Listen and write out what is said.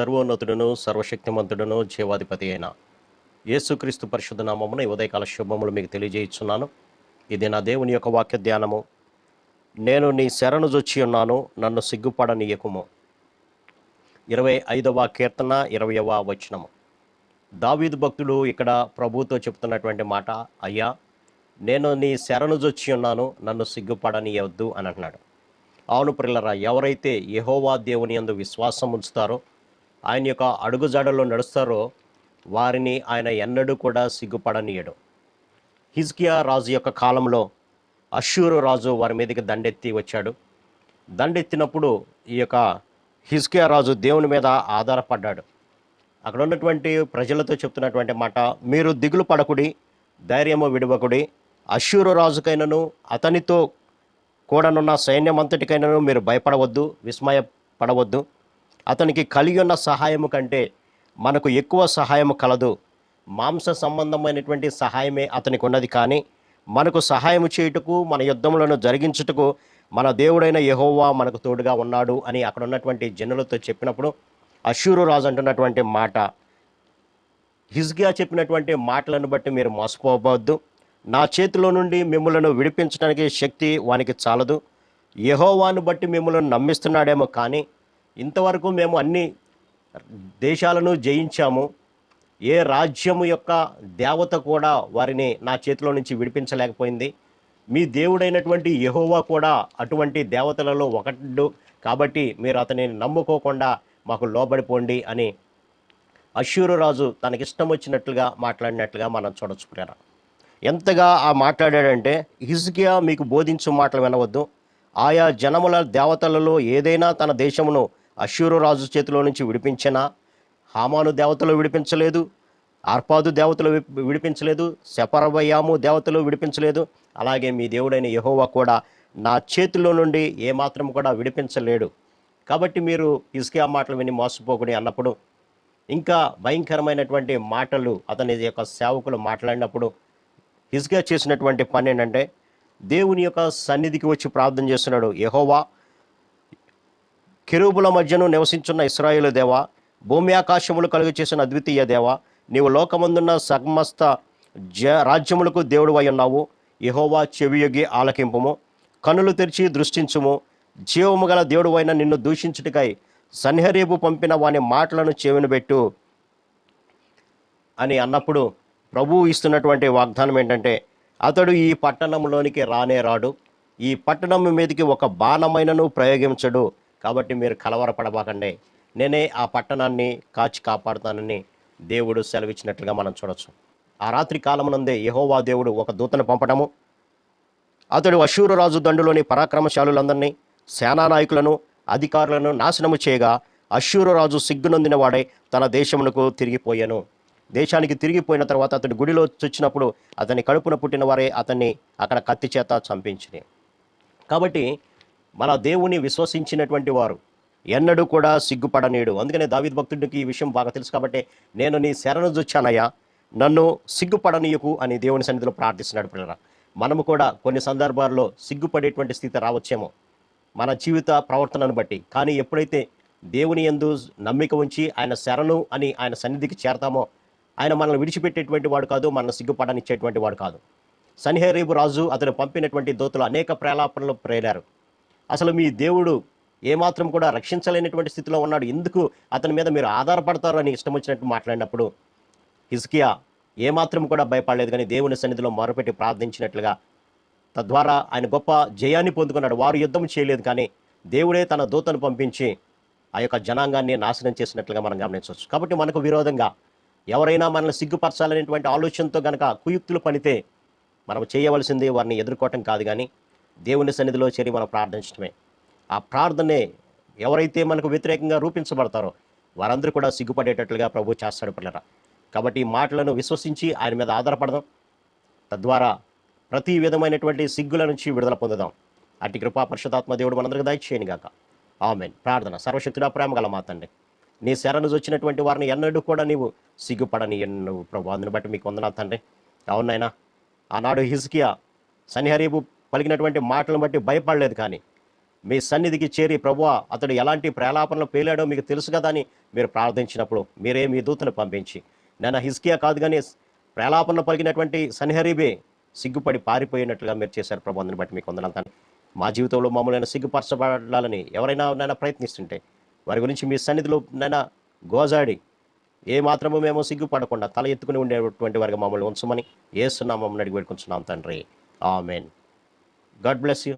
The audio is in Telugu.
సర్వోన్నతుడును సర్వశక్తిమంతుడును జీవాధిపతి అయిన యేసుక్రీస్తు పరిశుద్ధ నామమున ఈ ఉదయకాల శుభములు మీకు తెలియజేస్తున్నాను ఇది నా దేవుని యొక్క వాక్య ధ్యానము. నేను నీ శరణు జొచ్చి ఉన్నాను నన్ను సిగ్గుపడనీయకుము. ఇరవై ఐదవ కీర్తన ఇరవయవ వచనము. దావీదు భక్తుడు ఇక్కడ ప్రభుతో చెప్తున్నటువంటి మాట అయ్యా నేను నీ శరణు జొచ్చి ఉన్నాను నన్ను సిగ్గుపడనీయవద్దు అని అంటున్నాడు. అవును పిల్లరా ఎవరైతే యహోవా దేవుని యందు విశ్వాసం ఉంచుతారో ఆయన యొక్క అడుగుజాడల్లో నడుస్తారో వారిని ఆయన ఎన్నడూ కూడా సిగ్గుపడనీయడు. హిజ్కియా రాజు యొక్క కాలంలో అషూరు రాజు వారి మీదకి దండెత్తి వచ్చాడు. దండెత్తినప్పుడు ఈ యొక్క హిజ్కియా రాజు దేవుని మీద ఆధారపడ్డాడు. అక్కడ ఉన్నటువంటి ప్రజలతో చెప్తున్నటువంటి మాట మీరు దిగులు పడకుడి ధైర్యము విడవకుడి. అశ్షూరు రాజుకైనను అతనితో కూడనున్న సైన్యం అంతటికైనను మీరు భయపడవద్దు విస్మయపడవద్దు. అతనికి కలిగి ఉన్న సహాయము కంటే మనకు ఎక్కువ సహాయము కలదు. మాంస సంబంధమైనటువంటి సహాయమే అతనికి ఉన్నది కానీ మనకు సహాయము చేయుటకు మన యుద్ధములను జరిగించుటకు మన దేవుడైన యహోవా మనకు తోడుగా ఉన్నాడు అని అక్కడ ఉన్నటువంటి జనులతో చెప్పినప్పుడు అశూరు రాజు అంటున్నటువంటి మాట. హిజ్గా చెప్పినటువంటి మాటలను బట్టి మీరు మోసపోవద్దు. నా చేతిలో నుండి మిమ్మలను విడిపించడానికి శక్తి వానికి చాలదు. యహోవాను బట్టి మిమ్మల్ని నమ్మిస్తున్నాడేమో కానీ ఇంతవరకు మేము అన్ని దేశాలను జయించాము. ఏ రాజ్యము యొక్క దేవత కూడా వారిని నా చేతిలో నుంచి విడిపించలేకపోయింది. మీ దేవుడైనటువంటి యహోవా కూడా అటువంటి దేవతలలో ఒకడు కాబట్టి మీరు అతనిని నమ్ముకోకుండా మాకు లోబడిపోండి అని అశ్షూరు రాజు తనకిష్టం వచ్చినట్లుగా మాట్లాడినట్లుగా మనం చూడొచ్చు ప్రేర ఎంతగా ఆ మాట్లాడాడంటే హిజ్కియా మీకు బోధించు మాటలు వినవద్దు. ఆయా జనముల దేవతలలో ఏదైనా తన దేశమును అశ్షూరు రాజు చేతిలో నుంచి విడిపించిన హామాను దేవతలు విడిపించలేదు అర్పాదు దేవతలు వి- విడిపించలేదు శపరవయాము దేవతలు విడిపించలేదు. అలాగే మీ దేవుడైన యహోవా కూడా నా చేతిలో నుండి ఏమాత్రం కూడా విడిపించలేడు. కాబట్టి మీరు ఇసుకే మాటలు విని మోసపోకుడి అన్నప్పుడు ఇంకా భయంకరమైనటువంటి మాటలు అతని యొక్క సేవకులు మాట్లాడినప్పుడు హిజ్గా చేసినటువంటి పని ఏంటంటే దేవుని యొక్క సన్నిధికి వచ్చి ప్రార్థన చేస్తున్నాడు యహోవా కెరూబుల మధ్యను నివసించున్న ఇస్రాయేలు దేవ భూమి ఆకాశములు కలుగు చేసిన అద్వితీయ దేవ నీవు లోకమందున్న సమస్త జ రాజ్యములకు దేవుడు అయి ఉన్నావు. యహోవా చెవియొగి ఆలకింపుము కనులు తెరిచి దృష్టించుము. జీవము గల దేవుడు అయిన నిన్ను దూషించుటకై సన్హరీబు పంపిన వాని మాటలను చెవిని పెట్టు అని అన్నప్పుడు ప్రభువు ఇస్తున్నటువంటి వాగ్దానం ఏంటంటే అతడు ఈ పట్టణంలోనికి రానే రాడు. ఈ పట్టణం మీదకి ఒక బాణమైనను ప్రయోగించడు. కాబట్టి మీరు కలవరపడబాకండి. నేనే ఆ పట్టణాన్ని కాచి కాపాడుతానని దేవుడు సెలవిచ్చినట్లుగా మనం చూడొచ్చు. ఆ రాత్రి కాలమునందే యహోవా దేవుడు ఒక దూతను పంపడము అతడు అశూరరాజు దండులోని పరాక్రమశాలులందరినీ సేనా నాయకులను అధికారులను నాశనము చేయగా అశూరరాజు సిగ్గునొందిన వాడే తన దేశమునకు తిరిగిపోయాను. దేశానికి తిరిగిపోయిన తర్వాత అతడు గుడిలో చొచ్చినప్పుడు అతని కడుపున పుట్టిన వారే అతన్ని అక్కడ కత్తి చేత చంపించింది కాబట్టి మన దేవుని విశ్వసించినటువంటి వారు ఎన్నడూ కూడా సిగ్గుపడనీడు అందుకనే దావిద్ భక్తుడికి ఈ విషయం బాగా తెలుసు కాబట్టి నేను నీ శరణు చూచానయ్యా. నన్ను సిగ్గుపడనీయకు అని దేవుని సన్నిధిలో ప్రార్థిస్తున్నాడు పిల్లరా. మనము కూడా కొన్ని సందర్భాల్లో సిగ్గుపడేటువంటి స్థితి రావచ్చేమో మన జీవిత ప్రవర్తనను బట్టి. కానీ ఎప్పుడైతే దేవుని యందు నమ్మిక ఉంచి ఆయన శరణు అని ఆయన సన్నిధికి చేరతామో ఆయన మనల్ని విడిచిపెట్టేటువంటి వాడు కాదు మనల్ని సిగ్గుపడనిచ్చేటువంటి వాడు కాదు. సన్హేరీబు రాజు అతను పంపినటువంటి దోతులు అనేక ప్రేలాపనలు ప్రేరారు అసలు మీ దేవుడు ఏమాత్రం కూడా రక్షించలేనటువంటి స్థితిలో ఉన్నాడు. ఎందుకు అతని మీద మీరు ఆధారపడతారు అని ఇష్టం వచ్చినట్టు మాట్లాడినప్పుడు హిజ్కియా ఏమాత్రం కూడా భయపడలేదు కానీ దేవుని సన్నిధిలో మొరపెట్టి ప్రార్థించినట్లుగా తద్వారా ఆయన గొప్ప జయాన్ని పొందుకున్నాడు. వారు యుద్ధం చేయలేదు కానీ దేవుడే తన దూతను పంపించి ఆ యొక్క జనాంగాన్ని నాశనం చేసినట్లుగా మనం గమనించవచ్చు. కాబట్టి మనకు విరోధంగా ఎవరైనా మనల్ని సిగ్గుపరచాలనేటువంటి ఆలోచనతో గనక కుయుక్తులు పనితే మనం చేయవలసింది వారిని ఎదుర్కోవటం కాదు కానీ దేవుని సన్నిధిలో చేరి మనం ప్రార్థించడమే ఆ ప్రార్థనే ఎవరైతే మనకు వ్యతిరేకంగా రూపించబడతారో వారందరూ కూడా సిగ్గుపడేటట్లుగా ప్రభు చేస్తాడు పిల్లరా. కాబట్టి ఈ మాటలను విశ్వసించి ఆయన మీద ఆధారపడదాం. తద్వారా ప్రతి విధమైనటువంటి సిగ్గుల నుంచి విడుదల పొందుదాం. అట్టి కృపా పరిశుధాత్మ దేవుడు మనందరికి దయచేయను గాక. ఆమెన్. ప్రార్థన. సర్వశక్తుడా ప్రేమ గల మాతండి నీ శరణు వచ్చినటువంటి వారిని ఎన్నడూ కూడా నీవు సిగ్గుపడని ఎన్ను ప్రభు అందుని బట్టి మీకు వందనా తండ్రి. అవునైనా ఆనాడు హిజ్కియా సన్హరీబు పలికినటువంటి మాటలను బట్టి భయపడలేదు కానీ మీ సన్నిధికి చేరి ప్రభువా అతడు ఎలాంటి ప్రేలాపనలో పేలాడో మీకు తెలుసు కదా అని మీరు ప్రార్థించినప్పుడు మీరే మీ దూతను పంపించి నేను హిస్కియా కాదు కానీ ప్రేలాపనలో పలికినటువంటి సన్హరీబే సిగ్గుపడి పారిపోయినట్లుగా మీరు చేశారు ప్రభు అందుని బట్టి మీకు వందనాలు మా జీవితంలో మమ్మల్ని సిగ్గుపరచబడాలని ఎవరైనా నైనా ప్రయత్నిస్తుంటే వారి గురించి మీ సన్నిధిలో నైనా గోజాడి ఏ మాత్రము మేము సిగ్గుపడకుండా తల ఎత్తుకుని ఉండేటువంటి వారికి మమ్మల్ని ఉంచమని ఏసునామం అడిగి పెట్టుకుంటున్నాం తండ్రి. ఆమెన్. God bless you.